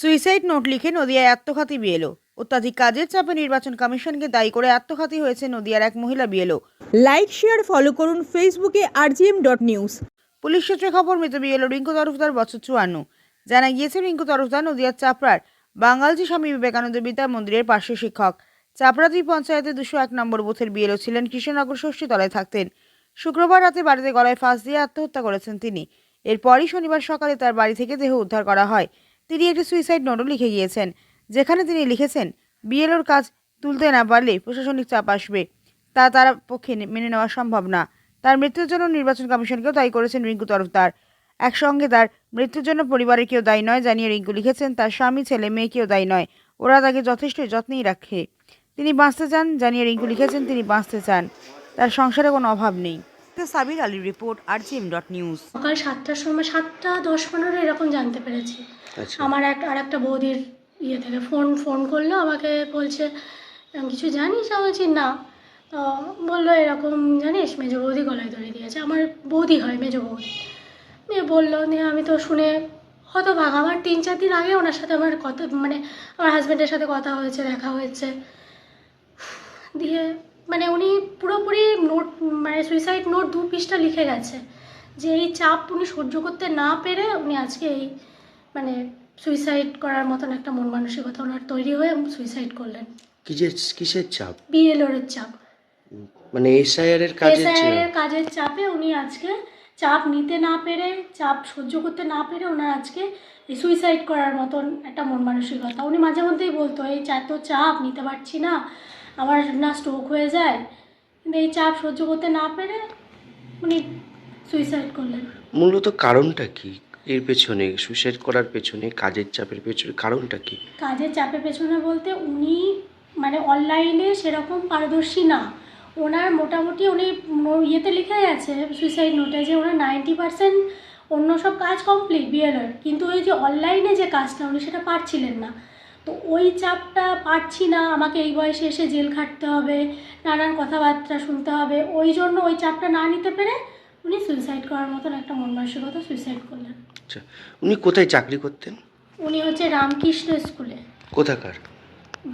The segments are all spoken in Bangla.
সুইসাইড নোট লিখে নদিয়ায় আত্মঘাতী বিএলও। অত্যাধিক কাজের চাপে নির্বাচন কমিশনকে দায়ী করে আত্মঘাতী হয়েছে নদিয়ার এক মহিলা বিএলও। লাইক শেয়ার ফলো করুন ফেসবুকে আরজিএম ডট নিউজ পুলিশ সূত্রে খবর মৃত বিএলও রিঙ্কু তরফদার বছর চুয়ান্ন। জানা গিয়েছে রিঙ্কু তরফদার নদিয়ার চাপড়ার বাঙালজি স্বামী বিবেকানন্দ বিদ্যা মন্দিরের পার্শ্ব শিক্ষক। চাপড়া দুই পঞ্চায়েতে দুশো এক নম্বর বুথের বিএলও ছিলেন কৃষ্ণনগর ষষ্ঠীতলায় থাকতেন। শুক্রবার রাতে বাড়িতে গলায় ফাঁস দিয়ে আত্মহত্যা করেছেন তিনি। এরপরই শনিবার সকালে তার বাড়ি থেকে দেহ উদ্ধার করা হয়। তিনি একটি সুইসাইড নোটও লিখে গিয়েছেন, যেখানে তিনি লিখেছেন, বিএলওর কাজ তুলতে না পারলে প্রশাসনিক চাপ আসবে। তা তার পক্ষে মেনে নেওয়া সম্ভব না। তার মৃত্যুর জন্য নির্বাচন কমিশনকেও দায়ী করেছেন রিঙ্কু তরফদার। একসঙ্গে তার মৃত্যুর জন্য পরিবারের কেউ দায়ী নয় জানিয়ে রিঙ্কু লিখেছেন, তার স্বামী, ছেলে, মেয়ে কেউ দায়ী নয়। ওরা তাকে যথেষ্ট যত্নেই রাখে। তিনি বাঁচতে চান জানিয়ে রিঙ্কু লিখেছেন, তিনি বাঁচতে চান। তার সংসারে কোনো অভাব নেই। সাবির আলীর রিপোর্ট আর ডট নিউজ। সকাল সাতটার সময় সাতটা দশ পনেরো এরকম জানতে পেরেছি। আচ্ছা। আমার এক আর একটা বৌদির ইয়ে থেকে ফোন ফোন করল আমাকে বলছে "এরম কিছু জানিস? আমি বলছি না। তো বলল এরকম জানিস? মেজো বৌদি গলায় ধরে দিয়েছে। আমার বৌদি হয় মেজো বৌদি। নিয়ে বলল নিয়ে আমি তো শুনে হতভাগ। আমার তিন চার দিন আগে ওনার সাথে আমার কথা মানে আমার হাজব্যান্ডের সাথে কথা হয়েছে দেখা হয়েছে। দিয়ে মানে উনি পুরোপুরি নোট মানে সুইসাইড নোট দু পৃষ্ঠা লিখে গেছে। যে এই চাপ উনি সহ্য করতে না পেরে উনি আজকে এই মানে সুইসাইড করার মতন একটা মন মানসিকতা ওনার তৈরি হয়ে সুইসাইড করলেন। কিসের কিসের চাপ? বিএলওর চাপ। মানে এসআইআর এর কাজের এসআইআর এর কাজের চাপে উনি আজকে চাপ নিতে না পেরে চাপ সহ্য করতে না পেরে ওনার আজকে এই সুইসাইড করার মতন একটা মন মানসিকতা। উনি মাঝে মধ্যেই বলতো এই চা তো চাপ নিতে পারছি না। আমার না স্ট্রোক হয়ে যায় কিন্তু এই চাপ সহ্য করতে না পেরে উনি সুইসাইড করলেন। মূলত কারণটা কি? এর পেছনে সুইসাইড করার পেছনে কাজের চাপের পেছনে কারণটা কি? কাজের চাপের পেছনে বলতে উনি মানে অনলাইনে সেরকম পারদর্শী না। ওনার মোটামুটি উনি ইয়েতে লিখে গেছে সুইসাইড নোটে যে ওনার নাইনটি পার্সেন্ট অন্য সব কাজ কমপ্লিট বিএলএর কিন্তু ওই যে অনলাইনে যে কাজটা উনি সেটা পারছিলেন না। তো ওই চাপটা পারছি না আমাকে এই বয়সে এসে জেল খাটতে হবে নানান কথাবার্তা শুনতে হবে। ওই জন্য ওই চাপটা না নিতে পেরে উনি সুইসাইড করার মতন একটা মন মানসিকতা সুইসাইড করলেন। আচ্ছা উনি কোথায় চাকরি করতেন? উনি হচ্ছে রামকৃষ্ণ স্কুলে। কোথাকার?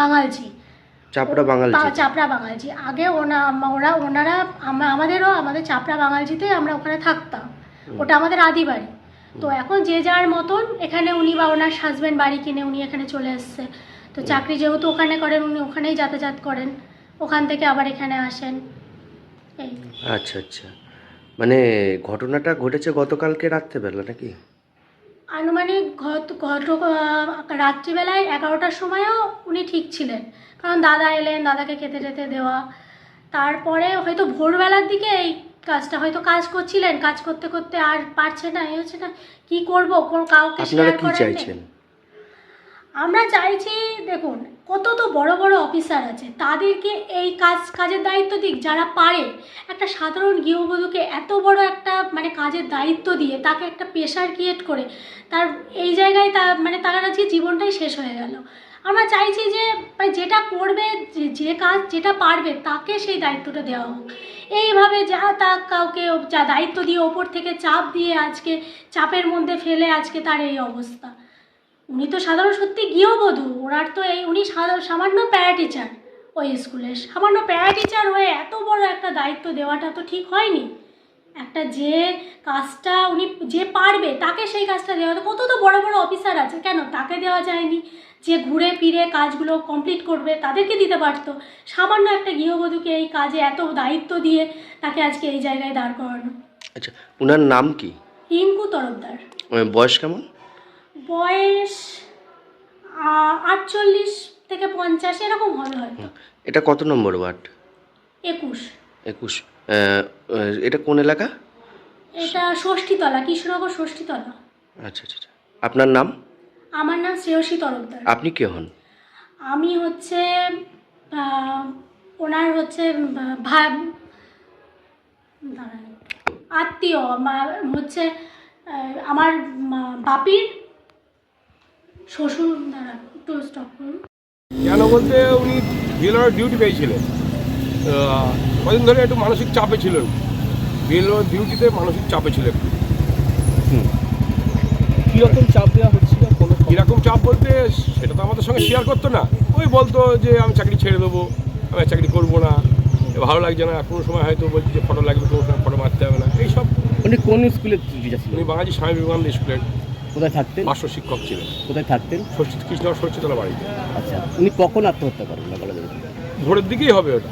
বাঙালজি। চাপড়া বাঙালি চাপড়া বাঙালজি। আগে ওনা ওরা ওনারা আমাদেরও আমাদের চাপড়া বাঙালজিতে আমরা ওখানে থাকতাম। ওটা আমাদের আদি বাড়ি। তো এখন যে যার মতন এখানে উনি বা ওনার হাজব্যান্ড বাড়ি কিনে উনি এখানে চলে এসছে। তো চাকরি যেহেতু ওখানে করেন উনি ওখানেই যাতায়াত করেন। ওখান থেকে আবার এখানে আসেন। এই। আচ্ছা আচ্ছা। মানে ঘটনাটা ঘটেছে গতকালকে রাত্রেবেলা নাকি? আনুমানিক গত আহ, রাত্রিবেলায় এগারোটার সময়ও উনি ঠিক ছিলেন। কারণ দাদা এলেন দাদাকে খেতে টেতে দেওয়া। তারপরে হয়তো ভোরবেলার দিকে এই কাজটা হয়তো কাজ করছিলেন কাজ করতে করতে আর পারছে না এই হচ্ছে না কি করব? কোন কাউকে আপনারা শেয়ার কি করেন চাইছেন? আমরা চাইছি, দেখুন, কত তো বড় বড় অফিসার আছে, তাদেরকে এই কাজ, কাজের দায়িত্ব দিক, যারা পারে। একটা সাধারণ গৃহবধূকে এত বড় একটা মানে কাজের দায়িত্ব দিয়ে তাকে একটা প্রেশার ক্রিয়েট করে, তার, এই জায়গায় তা মানে তার আজকে জীবনটাই শেষ হয়ে গেল। আমরা চাইছি যে মানে যেটা করবে, যে যে কাজ, যেটা পারবে, তাকে সেই দায়িত্বটা দেওয়া হোক। এইভাবে যা তা কাউকে যা দায়িত্ব দিয়ে ওপর থেকে চাপ দিয়ে আজকে, চাপের মধ্যে ফেলে আজকে তার এই অবস্থা। উনি তো সাধারণ সত্যি গৃহবধূ ওনার তো এই উনি সামান্য প্যারা টিচার ওই স্কুলে সামান্য প্যারা টিচার হয়ে এত বড় একটা দায়িত্ব দেওয়াটা তো ঠিক হয়নি। একটা যে কাজটা উনি যে পারবে তাকে সেই কাজটা দেওয়া কত তো বড় বড় অফিসার আছে কেন তাকে দেওয়া যায়নি? যে ঘুরে ফিরে কাজগুলো কমপ্লিট করবে তাদেরকে দিতে পারতো। সামান্য একটা গৃহবধূকে এই কাজে এত দায়িত্ব দিয়ে তাকে আজকে এই জায়গায় দাঁড় করানো। আচ্ছা ওনার নাম কি? রিঙ্কু তরফদার। বয়স কেমন? বয়স আটচল্লিশ থেকে পঞ্চাশ এরকম হবে হয়তো। এটা কত নম্বর ওয়ার্ড? একুশ। একুশ। এটা কোন এলাকা? এটা ষষ্ঠীতলা কৃষ্ণনগর ষষ্ঠীতলা। আচ্ছা আচ্ছা আচ্ছা। আপনার নাম? আমার নাম শ্রেয়সী তরফদার। আপনি কে হন? আমি হচ্ছে ওনার হচ্ছে ভাই আত্মীয় হচ্ছে আমার বাপির শ্বশুর দাঁড়ান একটু স্টপ করুন কেন বলতে উনি বিএলওর ডিউটি পেয়েছিলেন। কদিন ধরে একটু মানসিক চাপে ছিলেন। বিএলওর ডিউটিতে মানসিক চাপে ছিলেন। কীরকম চাপ দেওয়া হচ্ছিল কোনো কীরকম চাপ বলতে সেটা তো আমাদের সঙ্গে শেয়ার করতো না। ওই বলতো যে আমি চাকরি ছেড়ে দেবো আমি আর চাকরি করব না। ভালো লাগছে না কোনো সময় হয়তো বলছি যে ফটো লাগবে কোনো সময় ফটো মারতে হবে না। এইসব। উনি কোন স্কুলের টিচার উনি বাঙালি স্বামী বিবেকানন্দ স্কুলের। কোথায় থাকতেন? পার্শ্ব শিক্ষক ছিলেন। কোথায় থাকতেন? সরচিত কৃষ্ণনগর সরচিতলা বাড়িতে আচ্ছা উনি কখন আত্মহত্যা করেন না কলেজের ভোরের দিকেই হবে ওটা।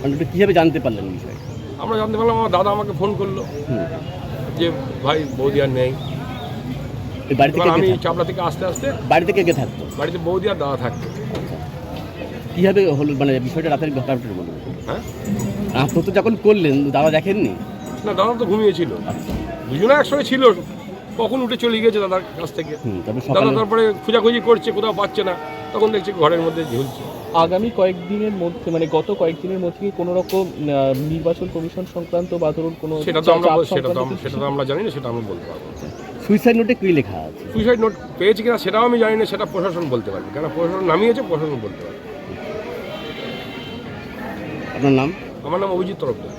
মানে ওটা কীভাবে জানতে পারলেন বিষয়? আমরা জানতে পারলাম আমার দাদা আমাকে ফোন করল। যে ভাই বৌদি আর নেই। বাড়ি থেকে আমি চাপড়া থেকে আস্তে আস্তে বাড়ি থেকে কে থাকতো? বাড়িতে বৌদি আর দাদা থাকতো। কীভাবে হলো মানে বিষয়টা রাতের ঘটনাটা বলুন। হ্যাঁ? আত্মহত্যা যখন করলেন দাদা দেখেননি? না দাদা তো ঘুমিয়েছিল। দুজনে একসঙ্গে ছিল। কখন উঠে চলে গিয়েছে দাদার কাছ থেকে? দাদা তারপরে খোঁজাখুঁজি করছে কোথাও পাচ্ছে না। তখন দেখছি ঘরের মধ্যে ঝুলছে। আগামী কয়েকদিনের মধ্যে মানে গত কয়েকদিনের মধ্যে কি কোনো রকম নির্বাচন কমিশন সংক্রান্ত বা ধরুন কোনো সেটা তো আমরা সেটা তো আমরা- সেটা তো আমরা জানি না সেটা আমি বলতে পারব সুইসাইড নোটে কী লেখা আছে? সুইসাইড নোট পেয়েছি কিনা সেটাও আমি জানি না সেটা প্রশাসন বলতে পারবে। কেন প্রশাসন নামিয়েছে প্রশাসন বলতে পারবে। আপনার নাম? আমার নাম অভিজিৎ তরফদার।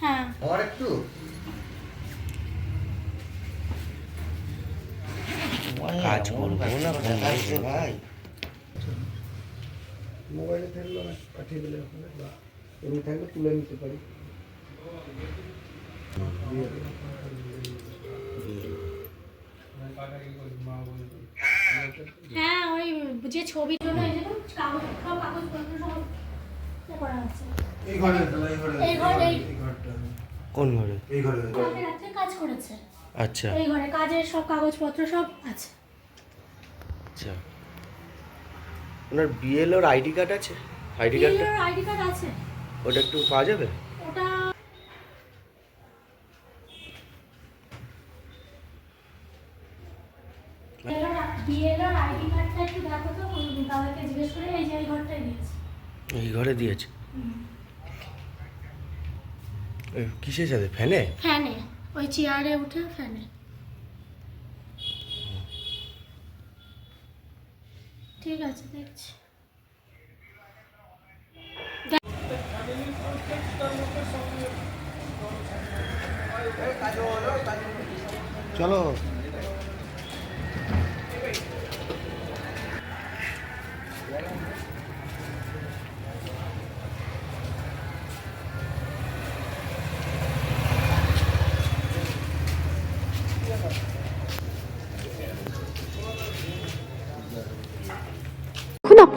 হ্যাঁ। কাজ করব। না ভাই। মোবাইলে থাকলে পাঠিয়ে দিলে ওখানে বা এমনি থাকলে তুলে নিতে পারি। হ্যাঁ ওই যে ছবির জন্য এই যে কাগজ সব সব করা আছে। এই ঘরে এই ঘরে এই ঘরে। এই এই ঘরটা। কোন ঘরে? এই ঘরে। কাজ করেছে। আচ্ছা। এই ঘরে কাজের সব কাগজপত্র সব আছে। আচ্ছা। ওনার বিএলওর আইডি কার্ড আছে? আইডি কার্ডটা আইডি কার্ড আছে। ওটা একটু পাওয়া যাবে? ওটা বিএলআর আইডি কার্ডটা একটু দেখো তো ওই জিজ্ঞেস করে এই যে এই ঘরটাই দিয়েছে। এই ঘরে দিয়েছে? কিসের সাথে? ফ্যানে? ফ্যানে। ওই চেয়ারে উঠে ফ্যানে। ঠিক আছে দেখছি। চলো এখন